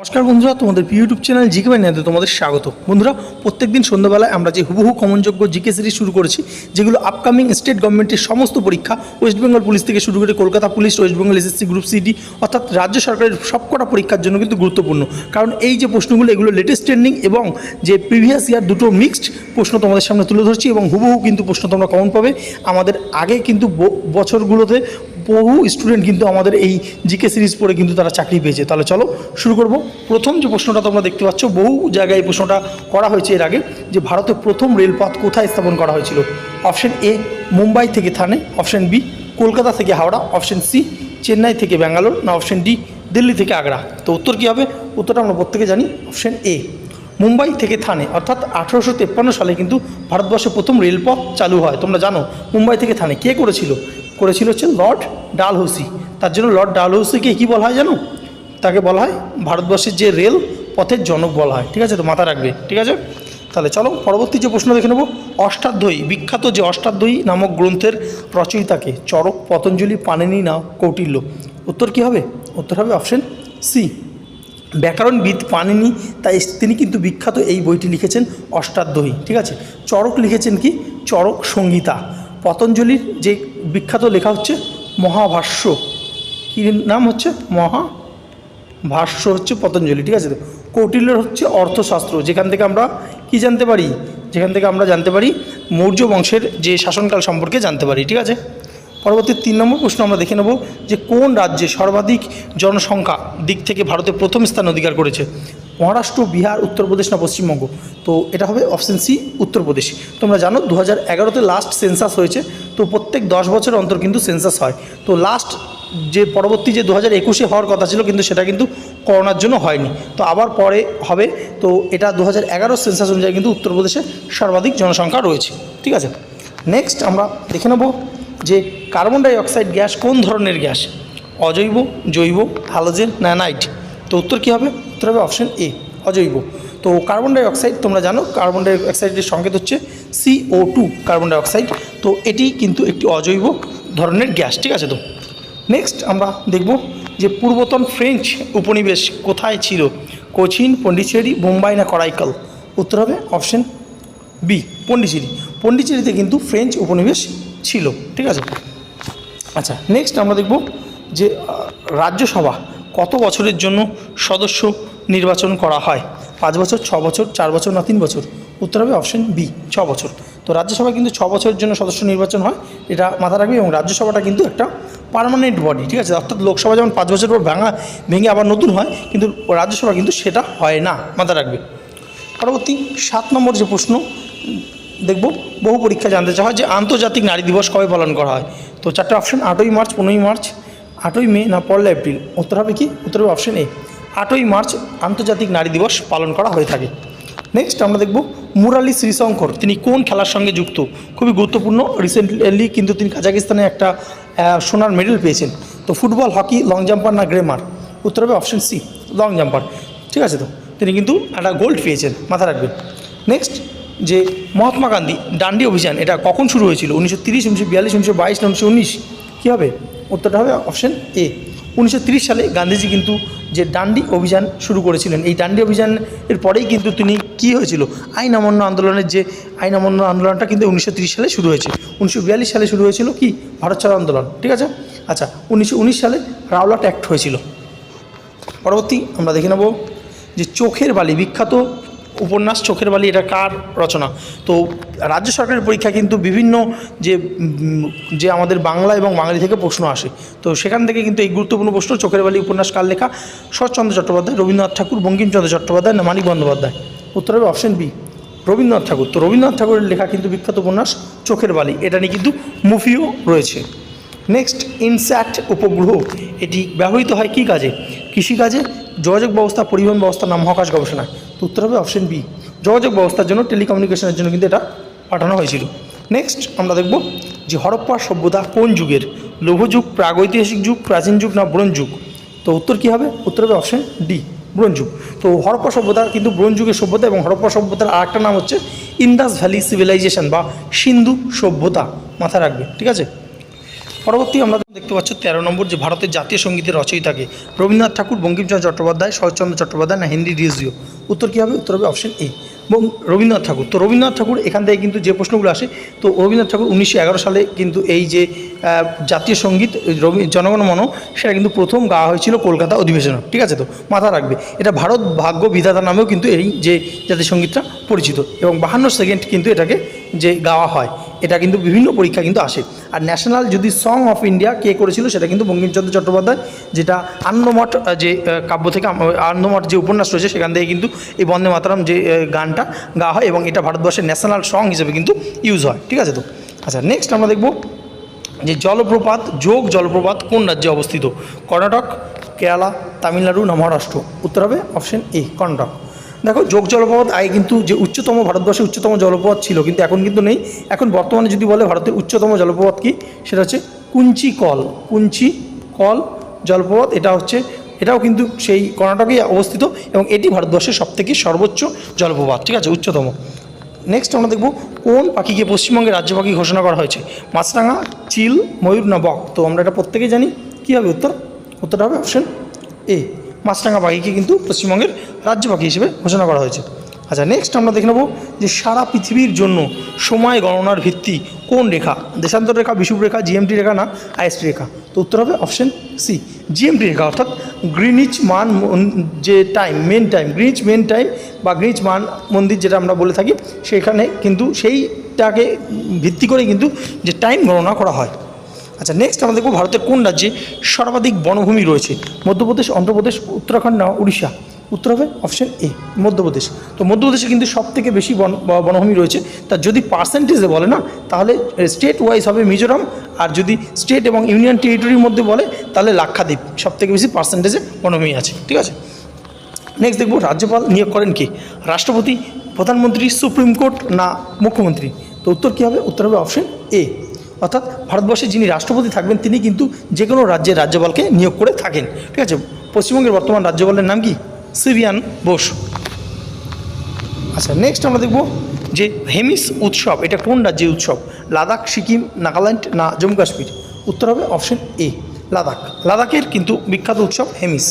নমস্কার বন্ধুরা, তোমাদের ইউটিউব চ্যানেল জিকে বানিয়াতে তোমাদের স্বাগত। বন্ধুরা, প্রত্যেকদিন সন্ধ্যাবেলায় আমরা যে হুবহু কমনযোগ্য জিকে সিরিজ শুরু করেছি, যেগুলো আপকামিং স্টেট গভর্নমেন্টের সমস্ত পরীক্ষা ওয়েস্ট বেঙ্গল পুলিশ থেকে শুরু করে Kolkata police West Bengal SSC group CD অর্থাৎ রাজ্য সরকারের সবকটা পরীক্ষার জন্য কিন্তু গুরুত্বপূর্ণ। কারণ এই যে প্রশ্নগুলো, এগুলো লেটেস্ট ট্রেন্ডিং এবং যে প্রিভিয়াস ইয়ার দুটো মিক্সড প্রশ্ন তোমাদের সামনে তুলে ধরছি এবং হুবহু কিন্তু প্রশ্ন তোমরা কমন পাবে। আমাদের আগে কিন্তু বছরগুলোতে বহু স্টুডেন্ট কিন্তু আমাদের এই জিকে সিরিজ পড়ে কিন্তু তারা চাকরি পেয়েছে। তাহলে চলো শুরু করব। প্রথম যে প্রশ্নটা তোমরা দেখতে পাচ্ছ, বহু জায়গায় এই প্রশ্নটা করা হয়েছে এর আগে, যে ভারতের প্রথম রেলপথ কোথায় স্থাপন করা হয়েছিল? অপশন এ, মুম্বাই থেকে থানে, অপশন বি, কলকাতা থেকে হাওড়া, অপশন সি, চেন্নাই থেকে ব্যাঙ্গালোর, না অপশন ডি, দিল্লি থেকে আগ্রা। তো উত্তর কী হবে? উত্তরটা আমরা প্রত্যেকে জানি, অপশন এ। মুম্বাই থেকে থানে, অর্থাৎ আঠেরোশো তেপ্পান্ন সালে কিন্তু ভারতবর্ষে প্রথম রেলপথ চালু হয়। তোমরা জানো, মুম্বাই থেকে থানে কে করেছিল? করেছিল হচ্ছে লর্ড ডালহৌসি। তার জন্য লর্ড ডালহৌসিকে কী বলা হয় জানো? তাকে বলা হয় ভারতবর্ষের যে রেল পথের জনক বলা হয়, ঠিক আছে? তো মাথা রাখবে, ঠিক আছে? তাহলে চলো, পরবর্তী যে প্রশ্ন দেখে নেব, অষ্টাধ্যায়ী, বিখ্যাত যে অষ্টাধ্যায়ী নামক গ্রন্থের রচয়িতাকে, চরক পতঞ্জলি পাণিনি না কৌটিল্য। উত্তর কী হবে? উত্তর হবে অপশন সি ব্যাকরণবিদ পানিনি, তাই তিনি কিন্তু বিখ্যাত এই বইটি লিখেছেন অষ্টাধ্যায়ী, ঠিক আছে? চরক লিখেছেন কি? চরক সংগীতা পতঞ্জলির যে বিখ্যাত লেখা হচ্ছে মহাভাষ্য। কী নাম হচ্ছে? মহা ভাষ্য হচ্ছে পতঞ্জলি, ঠিক আছে? কৌটিল্যর হচ্ছে অর্থশাস্ত্র, যেখান থেকে আমরা কি জানতে পারি? যেখান থেকে আমরা জানতে পারি, মৌর্য বংশের যে শাসনকাল সম্পর্কে জানতে পারি, ঠিক আছে? পরবর্তী তিন নম্বর প্রশ্ন আমরা দেখে নেব যে কোন রাজ্যে সর্বাধিক জনসংখ্যা দিক থেকে ভারতে প্রথম স্থান অধিকার করেছে? মহারাষ্ট্র, বিহার, উত্তরপ্রদেশ না পশ্চিমবঙ্গ? তো এটা হবে অপশন সি উত্তরপ্রদেশ। তোমরা জানো দু হাজার এগারোতে লাস্ট সেন্সাস হয়েছে, তো প্রত্যেক দশ বছর অন্তর কিন্তু সেন্সাস হয়। তো লাস্ট যে পরবর্তী যে দু হাজার একুশে হওয়ার কথা ছিল, কিন্তু সেটা কিন্তু করোনার জন্য হয়নি। তো আবার পরে হবে। তো এটা দু হাজার এগারো সেন্সাস অনুযায়ী কিন্তু উত্তরপ্রদেশে সর্বাধিক জনসংখ্যা রয়েছে। ঠিক আছে? নেক্সট আমরা দেখে নেব যে কার্বন ডাইঅক্সাইড গ্যাস কোন ধরনের গ্যাস অজৈব, জৈব হ্যালোজেন না নাইট তো উত্তর কী হবে? উত্তর হবে অপশন এ অজৈব। তো কার্বন ডাই অক্সাইড তোমরা জানো কার্বন ডাইঅক্সাইডের সংকেত হচ্ছে সিও টু কার্বন ডাইঅক্সাইড তো এটি কিন্তু একটি অজৈব ধরনের গ্যাস ঠিক আছে তো? নেক্সট আমরা দেখব যে পূর্বতন ফ্রেঞ্চ উপনিবেশ কোথায় ছিল? কোচিন পন্ডিচেরি বোম্বাই না করাইকাল উত্তর হবে অপশন বি পন্ডিচেরি পন্ডিচেরিতে কিন্তু ফ্রেঞ্চ উপনিবেশ ছিল, ঠিক আছে? আচ্ছা নেক্সট আমরা দেখব যে রাজ্যসভা কত বছরের জন্য সদস্য নির্বাচন করা হয়? পাঁচ বছর, ছ বছর, চার বছর না তিন বছর? উত্তর হবে অপশন বি ছ বছর। তো রাজ্যসভা কিন্তু ছ বছরের জন্য সদস্য নির্বাচন হয়, এটা মাথা রাখবে এবং রাজ্যসভাটা কিন্তু একটা পার্মানেন্ট বডি ঠিক আছে? অর্থাৎ লোকসভা যেমন পাঁচ বছর পর ভাঙা, ভেঙে আবার নতুন হয়, কিন্তু রাজ্যসভা কিন্তু সেটা হয় না মাথা রাখবে। পরবর্তী সাত নম্বর যে প্রশ্ন, দেখব, বহু পরীক্ষা জানতে চাওয়া হয় যে আন্তর্জাতিক নারী দিবস কবে পালন করা হয়? তো চারটে অপশন আটই মার্চ, পনেরোই মার্চ, আটই মে না পয়লা এপ্রিল? উত্তর হবে কি? উত্তর হবে অপশন এ আটই মার্চ আন্তর্জাতিক নারী দিবস পালন করা হয়ে থাকে। নেক্সট আমরা দেখব মুরালি শ্রীশঙ্কর। তিনি কোন খেলার সঙ্গে যুক্ত? খুবই গুরুত্বপূর্ণ। রিসেন্টলি কিন্তু তিনি কাজাকিস্তানে একটা সোনার মেডেল পেয়েছেন। তো ফুটবল, হকি লং জাম্পার না গ্রেমার উত্তর হবে অপশন সি লং জাম্পার ঠিক আছে তো? তিনি কিন্তু একটা গোল্ড পেয়েছেন মাথা রাখবেন। নেক্সট যে মহাত্মা গান্ধী, ডান্ডি অভিযান, এটা কখন শুরু হয়েছিল? উনিশশো তিরিশ, উনিশশো বিয়াল্লিশ, উনিশশো বাইশ উনিশশো উনিশ? কী হবে? উত্তরটা হবে অপশন এ উনিশশো সালে গান্ধীজি কিন্তু যে ডান্ডি অভিযান শুরু করেছিলেন, এই ডান্ডি অভিযানের পরেই কিন্তু তিনি কী হয়েছিল? আইন অমান্য আন্দোলনের যে আইন অমান্য আন্দোলনটা কিন্তু উনিশশো সালে শুরু হয়েছে। উনিশশো বিয়াল্লিশ সালে শুরু হয়েছিল কি? ভারত ছাড়ো আন্দোলন, ঠিক আছে? আচ্ছা উনিশশো উনিশ সালে রাওলাট অ্যাক্ট হয়েছিল। পরবর্তী আমরা দেখে নেব যে চোখের বালি, বিখ্যাত উপন্যাস, চোখের বালি, এটা কার রচনা? তো রাজ্য সরকারের পরীক্ষা কিন্তু বিভিন্ন যে যে আমাদের বাংলা এবং বাঙালি থেকে প্রশ্ন আসে। তো সেখান থেকে কিন্তু এই গুরুত্বপূর্ণ প্রশ্ন, চোখের বালি উপন্যাস কার লেখা? শরৎচন্দ্র চট্টোপাধ্যায়, রবীন্দ্রনাথ ঠাকুর, বঙ্কিমচন্দ্র চট্টোপাধ্যায়, না মানিক বন্দ্যোপাধ্যায়? উত্তর হবে অপশন বি রবীন্দ্রনাথ ঠাকুর। তো রবীন্দ্রনাথ ঠাকুরের লেখা কিন্তু বিখ্যাত উপন্যাস, চোখের বালি। এটা নিয়ে কিন্তু মুভিও রয়েছে। নেক্সট ইনস্যাট উপগ্রহ। এটি ব্যবহৃত হয় কী কাজে? কৃষিকাজে যোগাযোগ ব্যবস্থা, পরিবহন ব্যবস্থা, নাম মহাকাশ গবেষণায় তো উত্তর হবে অপশন বি যোগাযোগ ব্যবস্থার জন্য টেলিকমিউনিকেশনের জন্য কিন্তু এটা পাঠানো হয়েছিল। নেক্সট আমরা দেখব যে হরপ্পা সভ্যতা কোন যুগের? লৌহযুগ প্রাগৈতিহাসিক যুগ, প্রাচীন যুগ না ব্রোঞ্জ যুগ? তো উত্তর কী হবে? উত্তর হবে অপশন ডি ব্রোঞ্জ যুগ। তো হরপ্পা সভ্যতা কিন্তু ব্রোঞ্জ যুগের সভ্যতা এবং হরপ্পা সভ্যতার আর একটা নাম হচ্ছে ইন্দাস ভ্যালি সিভিলাইজেশন বা সিন্ধু সভ্যতা মাথায় রাখবে, ঠিক আছে? পরবর্তী আমরা দেখতে পাচ্ছ তেরো নম্বর যে ভারতের জাতীয় সঙ্গীতের রচয়িতাকে রবীন্দ্রনাথ ঠাকুর, বঙ্কিমচন্দ্র চট্টোপাধ্যায়, শরৎচন্দ্র চট্টোপাধ্যায় না হেনরি ডিএসিও উত্তর কী হবে? উত্তর হবে অপশন এ এবং রবীন্দ্রনাথ ঠাকুর। তো রবীন্দ্রনাথ ঠাকুর এখান থেকে কিন্তু যে প্রশ্নগুলো আসে, তো রবীন্দ্রনাথ ঠাকুর উনিশশো এগারো সালে কিন্তু এই যে জাতীয় সংগীত রবি জনগণ মন সেটা কিন্তু প্রথম গাওয়া হয়েছিল কলকাতা অধিবেশনে। ঠিক আছে তো? মাথা রাখবে। এটা ভারত ভাগ্য বিধাতা নামেও কিন্তু এই যে জাতীয় সঙ্গীতটা পরিচিত এবং বাহান্ন সেকেন্ড কিন্তু এটাকে যে গাওয়া হয় এটা কিন্তু বিভিন্ন পরীক্ষা কিন্তু আসে। আর ন্যাশনাল যদি সং অফ ইন্ডিয়া কে করেছিল সেটা কিন্তু বঙ্কিমচন্দ্র চট্টোপাধ্যায় যেটা আনন্দমঠ আহ, যে কাব্য থেকে আনন্দমঠ যে উপন্যাস রয়েছে সেখান থেকে কিন্তু এই বন্দে মাতারাম যে গানটা গাওয়া হয় এবং এটা ভারতবর্ষের ন্যাশনাল সং হিসেবে কিন্তু ইউজ হয় ঠিক আছে তো? আচ্ছা নেক্সট আমরা দেখব যে জলপ্রপাত যোগ জলপ্রপাত কোন রাজ্যে অবস্থিত? কর্ণাটক কেরালা তামিলনাড়ু না মহারাষ্ট্র? উত্তর হবে অপশন এ কর্ণাটক। দেখো যোগ জলপ্রপাত আগে কিন্তু যে উচ্চতম ভারতবর্ষের উচ্চতম জলপ্রপাত ছিল, কিন্তু এখন কিন্তু নেই। এখন বর্তমানে যদি বলে ভারতের উচ্চতম জলপ্রপাত কি, সেটা হচ্ছে কুঞ্চি কল। কুঞ্চি কল জলপ্রপাত এটা হচ্ছে, এটাও কিন্তু সেই কর্ণাটকেই অবস্থিত এবং এটি ভারতবর্ষের সবথেকে সর্বোচ্চ জলপ্রপাত, ঠিক আছে? উচ্চতম। নেক্সট আমরা দেখব কোন পাখিকে পশ্চিমবঙ্গের রাজ্য পাখি ঘোষণা করা হয়েছে? মাছরাঙা, চিল, ময়ূর না বক? তো আমরা এটা প্রত্যেকেই জানি। কী হবে উত্তর? উত্তরটা হবে অপশন এ মাছরাঙা পাখিকে কিন্তু পশ্চিমবঙ্গের রাজ্য পাখি হিসেবে ঘোষণা করা হয়েছে। আচ্ছা নেক্সট আমরা দেখে নেব যে সারা পৃথিবীর জন্য সময় গণনার ভিত্তি কোন রেখা? দেশান্তর রেখা বিষুব রেখা জিএমটি রেখা না আইএসটি রেখা? তো উত্তর হবে অপশন সি জিএমটি রেখা, অর্থাৎ গ্রিনিচ মান যে time mean time Greenwich mean time বা গ্রিনিচ মান মন্দির যেটা আমরা বলে থাকি, সেখানে কিন্তু সেইটাকে ভিত্তি করে কিন্তু যে টাইম গণনা করা হয়। আচ্ছা নেক্সট আমরা দেখব ভারতের কোন রাজ্যে সর্বাধিক বনভূমি রয়েছে? মধ্যপ্রদেশ, অন্ধ্রপ্রদেশ, উত্তরাখণ্ড না উড়িষ্যা? উত্তর হবে অপশন এ মধ্যপ্রদেশ। তো মধ্যপ্রদেশে কিন্তু সব থেকে বেশি বন বনভূমি রয়েছে। তা যদি পার্সেন্টেজে বলে না, তাহলে স্টেট ওয়াইজ হবে মিজোরাম। আর যদি স্টেট এবং ইউনিয়ন টেরিটরির মধ্যে বলে, তাহলে লাক্ষাদ্বীপ। সব থেকে বেশি পার্সেন্টেজে বনভূমি আছে, ঠিক আছে? নেক্সট দেখব রাজ্যপাল নিয়োগ করেন কে? রাষ্ট্রপতি, প্রধানমন্ত্রী, সুপ্রিম কোর্ট না মুখ্যমন্ত্রী? তো উত্তর কী হবে? উত্তর হবে অপশন এ অর্থাৎ ভারতবর্ষে যিনি রাষ্ট্রপতি থাকবেন, তিনি কিন্তু যে কোনো রাজ্যের রাজ্যপালকে নিয়োগ করে থাকেন। ঠিক আছে? পশ্চিমবঙ্গের বর্তমান রাজ্যপালের নাম কি? সিরিয়ান বোস। আচ্ছা নেক্সট আমরা দেখব যে হেমিস উৎসব, এটা কোন রাজ্যের উৎসব? লাদাখ, সিকিম, নাগাল্যান্ড না জম্মু কাশ্মীর? উত্তর হবে অপশন এ লাদাখ। লাদাখের কিন্তু বিখ্যাত উৎসব হেমিস।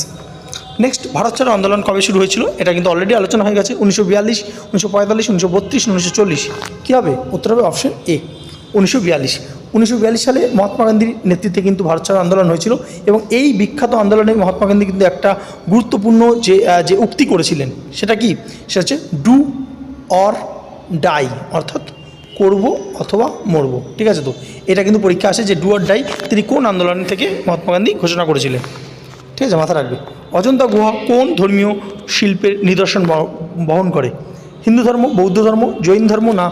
নেক্সট ভারত ছাড়ো আন্দোলন কবে শুরু হয়েছিল? এটা কিন্তু অলরেডি আলোচনা হয়ে গেছে, উনিশশো বিয়াল্লিশ, উনিশশো পঁয়তাল্লিশ, উনিশশো বত্রিশ, উনিশশো চল্লিশ। কী হবে? উত্তর হবে অপশন এ উনিশশো বিয়াল্লিশ। উনিশশো বিয়াল্লিশ সালে মহাত্মা গান্ধীর নেতৃত্বে কিন্তু ভারত ছাড়ো আন্দোলন হয়েছিল এবং এই বিখ্যাত আন্দোলনে মহাত্মা গান্ধী কিন্তু একটা গুরুত্বপূর্ণ যে যে উক্তি করেছিলেন, সেটা কি? সেটা হচ্ছে ডু অর ডাই অর্থাৎ করব অথবা মরব, ঠিক আছে তো? এটা কিন্তু পরীক্ষা আসে যে ডু অর ডাই তিনি কোন আন্দোলন থেকে মহাত্মা গান্ধী ঘোষণা করেছিলেন? ঠিক আছে মাথা রাখবে। অজন্তা গুহা কোন ধর্মীয় শিল্পের নিদর্শন বহ- বহন করে? হিন্দু ধর্ম, বৌদ্ধ ধর্ম, জৈন ধর্ম না?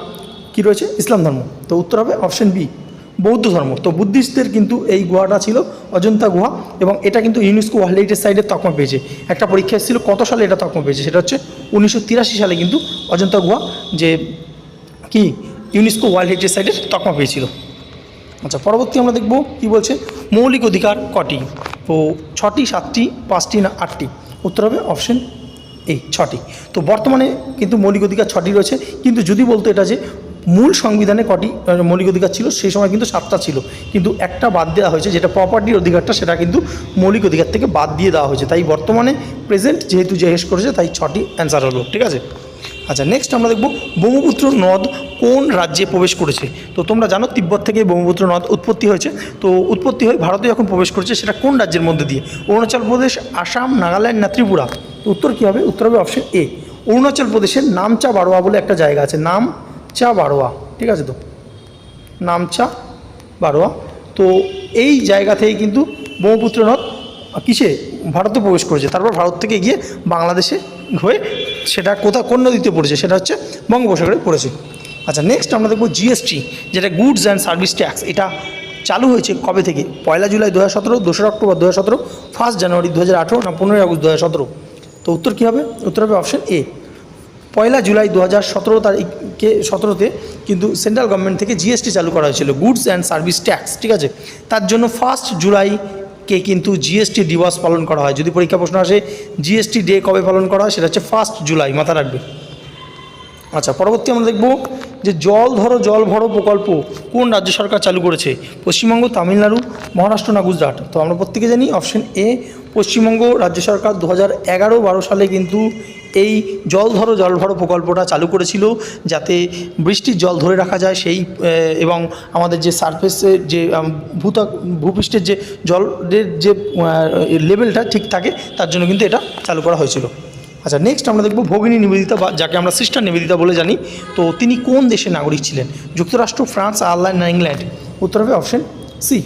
কি রয়েছে? ইসলাম ধর্ম। তো উত্তর হবে অপশন বি। বৌদ্ধ ধর্ম। তো বুদ্ধিস্টদের কিন্তু এই গুহাটা ছিল অজন্তা গুহা এবং এটা কিন্তু ইউনেস্কো ওয়ার্ল্ড হেরিটেজ সাইডের তকমা পেয়েছে। একটা পরীক্ষা এসেছিল কত সালে এটা তকমা পেয়েছে? সেটা হচ্ছে উনিশশো তিরাশি সালে কিন্তু অজন্তা গুহা যে কি ইউনেস্কো ওয়ার্ল্ড হেরিটেজ সাইটের তকমা পেয়েছিল। আচ্ছা পরবর্তী আমরা দেখব কি বলছে মৌলিক অধিকার কটি? তো ছটি, সাতটি, পাঁচটি না আটটি? উত্তর হবে অপশন এই ছটি। তো বর্তমানে কিন্তু মৌলিক অধিকার ছটি রয়েছে। কিন্তু যদি বলতো এটা যে মূল সংবিধানে কটি মৌলিক অধিকার ছিল, সেই সময় কিন্তু সাতটা ছিল। কিন্তু একটা বাদ দেওয়া হয়েছে, যেটা প্রপার্টির অধিকারটা, সেটা কিন্তু মৌলিক অধিকার থেকে বাদ দিয়ে দেওয়া হয়েছে। তাই বর্তমানে প্রেজেন্ট যেহেতু জিজ্ঞেস করেছে, তাই ছটি অ্যান্সার হলো, ঠিক আছে? আচ্ছা নেক্সট আমরা দেখব ব্রহ্মপুত্র নদ কোন রাজ্যে প্রবেশ করেছে। তো তোমরা জানো, তিব্বত থেকে ব্রহ্মপুত্র নদ উৎপত্তি হয়েছে। তো উৎপত্তি হয়ে ভারতে যখন প্রবেশ করেছে, সেটা কোন রাজ্যের মধ্যে দিয়ে? অরুণাচল প্রদেশ, আসাম, নাগাল্যান্ড না ত্রিপুরা? উত্তর কী হবে? উত্তর হবে অপশন এ অরুণাচল প্রদেশের নামচা বারোয়া বলে একটা জায়গা আছে নামচা বারোয়া, ঠিক আছে তো? নামচা বারোয়া। তো এই জায়গা থেকে কিন্তু ব্রহ্মপুত্র নদ কিসে? ভারতে প্রবেশ করেছে। তারপর ভারত থেকে গিয়ে বাংলাদেশে হয়ে সেটা কোথা, কোন নদীতে পড়েছে? সেটা হচ্ছে বঙ্গোপসাগরে পড়েছে। আচ্ছা নেক্সট আমরা দেখব জিএসটি যেটা গুডস অ্যান্ড সার্ভিস ট্যাক্স এটা চালু হয়েছে কবে থেকে? পয়লা জুলাই দু হাজার সতেরো, দোসরা অক্টোবর দু হাজার সতেরো ফার্স্ট জানুয়ারি দু হাজার আঠেরো না পনেরোই আগস্ট দু হাজার সতেরো? তো উত্তর কী হবে? উত্তর হবে অপশন এ পয়লা জুলাই দু হাজার সতেরো তারিখে, সতেরোতে কিন্তু সেন্ট্রাল গভর্নমেন্ট থেকে জিএসটি চালু করা হয়েছিল, গুডস অ্যান্ড সার্ভিস ট্যাক্স, ঠিক আছে? তার জন্য ফার্স্ট জুলাইকে কিন্তু জিএসটি দিবস পালন করা হয়। যদি পরীক্ষা প্রশ্ন আসে জিএসটি ডে কবে পালন করা হয়, সেটা হচ্ছে ফার্স্ট জুলাই মাথা রাখবে। আচ্ছা পরবর্তী আমরা দেখব যে জল ধরো, জল ভরো প্রকল্প কোন রাজ্য সরকার চালু করেছে? পশ্চিমবঙ্গ, তামিলনাড়ু, মহারাষ্ট্র না গুজরাট? তো আমরা প্রত্যেকে জানি অপশন এ পশ্চিমবঙ্গ রাজ্য সরকার দু হাজার এগারো বারো সালে কিন্তু এই জল ধরো, জল ভরো প্রকল্পটা চালু করেছিল যাতে বৃষ্টির জল ধরে রাখা যায় সেই এবং আমাদের যে সারফেসের যে ভূতা, ভূপৃষ্ঠের যে জলের যে লেভেলটা ঠিক থাকে, তার জন্য কিন্তু এটা চালু করা হয়েছিল। আচ্ছা নেক্সট আমরা দেখব ভগিনী নিবেদিতা বা, যাকে আমরা সিস্টার নিবেদিতা বলে জানি। তো তিনি কোন দেশের নাগরিক ছিলেন? যুক্তরাষ্ট্র, ফ্রান্স, আয়ারল্যান্ড ইংল্যান্ড? উত্তর হবে অপশন সি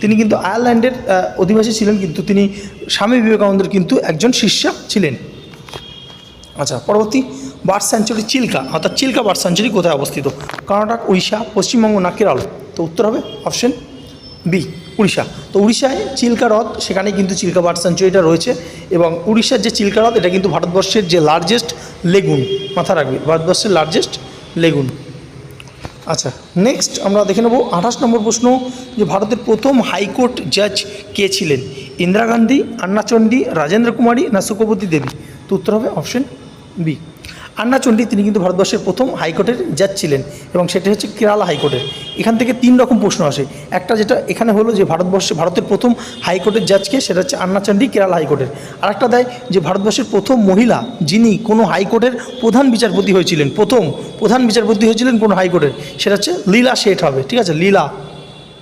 তিনি কিন্তু আয়ারল্যান্ডের অধিবাসী ছিলেন কিন্তু তিনি স্বামী বিবেকানন্দের কিন্তু একজন শিষ্যা ছিলেন। আচ্ছা পরবর্তী বার্ড স্যাঞ্চুরি চিল্কা, অর্থাৎ চিল্কা বার্ড স্যাঞ্চুরি কোথায় অবস্থিত? কর্ণাটক, উড়িষ্যা, পশ্চিমবঙ্গ, না কেরল? তো উত্তর হবে অপশন বি, উড়িষ্যা। তো উড়িষ্যায় চিল্কা হ্রদ সেখানে কিন্তু চিল্কা বার্ড স্যাঞ্চুরিটা রয়েছে এবং উড়িষ্যার যে চিল্কা হ্রদ, এটা কিন্তু ভারতবর্ষের যে লার্জেস্ট লেগুন মাথা রাখবে, ভারতবর্ষের লার্জেস্ট লেগুন আচ্ছা নেক্সট আমরা দেখে নেব আঠাশ নম্বর প্রশ্ন যে ভারতের প্রথম হাইকোর্ট জাজ কে ছিলেন? ইন্দিরা গান্ধী আন্নাচন্ডী রাজেন্দ্র কুমারী না সুকবতী দেবী? তো উত্তর হবে অপশন বি আন্না চণ্ডী তিনি কিন্তু ভারতবর্ষের প্রথম হাইকোর্টের জাজ ছিলেন এবং সেটি হচ্ছে কেরালা হাইকোর্টের। এখান থেকে তিন রকম প্রশ্ন আসে। একটা যেটা এখানে হলো যে ভারতবর্ষে ভারতের প্রথম হাইকোর্টের জাজকে সেটা হচ্ছে আন্না চণ্ডী কেরালা হাইকোর্টের। আরেকটা দেয় যে ভারতবর্ষের প্রথম মহিলা যিনি কোনো হাইকোর্টের প্রধান বিচারপতি হয়েছিলেন, প্রথম প্রধান বিচারপতি হয়েছিলেন কোনো হাইকোর্টের, সেটা হচ্ছে লীলা শেঠ হবে। ঠিক আছে? লীলা।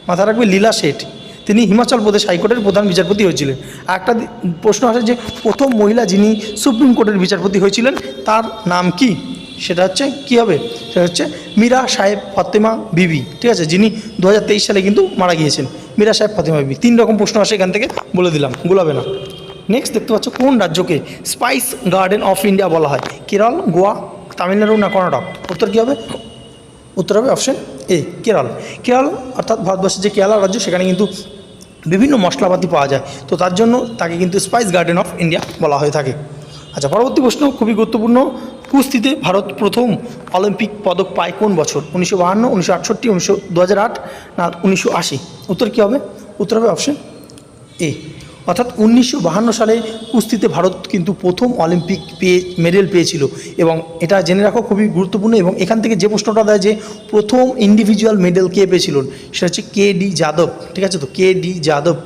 মাথা রাখবে লীলা শেঠ। তিনি হিমাচল প্রদেশ হাইকোর্টের প্রধান বিচারপতি হয়েছিলেন। একটা প্রশ্ন আসে যে, প্রথম মহিলা যিনি সুপ্রিম কোর্টের বিচারপতি হয়েছিলেন, তার নাম কি? সেটা হচ্ছে, কি হবে? সেটা হচ্ছে মীরা সাহেব ফতেমা বিবি, ঠিক আছে? যিনি দু হাজার তেইশ সালে কিন্তু মারা গিয়েছেন, মীরা সাহেব ফতেমা বিবি। তিন রকম প্রশ্ন আসে এখান থেকে, বলে দিলাম, গোলাবে না। নেক্সট দেখতে পাচ্ছ কোন রাজ্যকে স্পাইস গার্ডেন অফ ইন্ডিয়া বলা হয়? কেরল, গোয়া, তামিলনাড়ু না কর্ণাটক? উত্তর কী হবে? উত্তর হবে অপশন এ, কেরল। কেরল অর্থাৎ ভারতবর্ষের যে কেরালা রাজ্য, সেখানে কিন্তু বিভিন্ন মশলাপাতি পাওয়া যায়। তো তার জন্য তাকে কিন্তু স্পাইস গার্ডেন অফ ইন্ডিয়া বলা হয়ে থাকে। আচ্ছা পরবর্তী প্রশ্ন খুবই গুরুত্বপূর্ণ। কুস্তিতে ভারত প্রথম অলিম্পিক পদক পায় কোন বছর? উনিশশো বাহান্ন, উনিশশো আটষট্টি, উনিশশো দু হাজার আট না উনিশশো আশি? উত্তর কী হবে? উত্তর হবে অপশন এ অর্থাৎ উনিশশো সালে কুস্তিতে ভারত কিন্তু প্রথম অলিম্পিক পেয়ে, মেডেল পেয়েছিল। এবং এটা জেনে রাখো খুবই গুরুত্বপূর্ণ এবং এখান থেকে যে প্রশ্নটা দেয় যে প্রথম ইন্ডিভিজুয়াল মেডেল কে পেয়েছিলেন, সেটা হচ্ছে কে ডি যাদব, ঠিক আছে তো? কে ডি যাদব,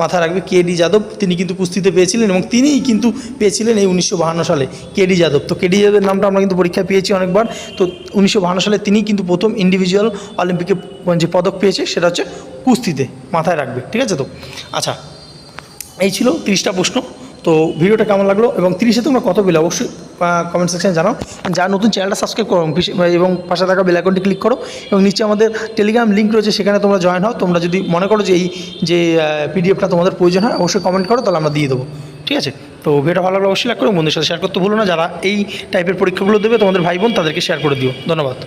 মাথায় রাখবে কে ডি যাদব, তিনি কিন্তু কুস্তিতে পেয়েছিলেন এবং তিনিই কিন্তু পেয়েছিলেন এই উনিশশো সালে কে ডি যাদব। তো কে ডি যাদবের নামটা আমরা কিন্তু পরীক্ষায় পেয়েছি অনেকবার। তো উনিশশো সালে তিনি কিন্তু প্রথম ইন্ডিভিজুয়াল অলিম্পিকে যে পদক পেয়েছে, সেটা হচ্ছে কুস্তিতে, মাথায় রাখবে, ঠিক আছে তো? আচ্ছা এই ছিল তিরিশটা প্রশ্ন। তো ভিডিওটা কেমন লাগল এবং তিরিশে তোমরা কত পেলে? অবশ্যই কমেন্ট সেকশনে জানাও। যা নতুন চ্যানেলটা সাবস্ক্রাইব করো এবং পাশে থাকা বেল আইকনটি ক্লিক করো এবং নিচে আমাদের টেলিগ্রাম লিঙ্ক রয়েছে, সেখানে তোমরা জয়েন হও। তোমরা যদি মনে করো যে এই, যে পিডিএফটা তোমাদের প্রয়োজন হয়, অবশ্যই কমেন্ট করো, তাহলে আমরা দিয়ে দেবো। ঠিক আছে? তো ভিডিওটা ভালো লাগলে অবশ্যই লাইক করো। বন্ধুদের সাথে শেয়ার করতে ভুলো না। যারা এই টাইপের পরীক্ষাগুলো দেবে, তোমাদের ভাই বোন তাদেরকে শেয়ার করে দিও। ধন্যবাদ।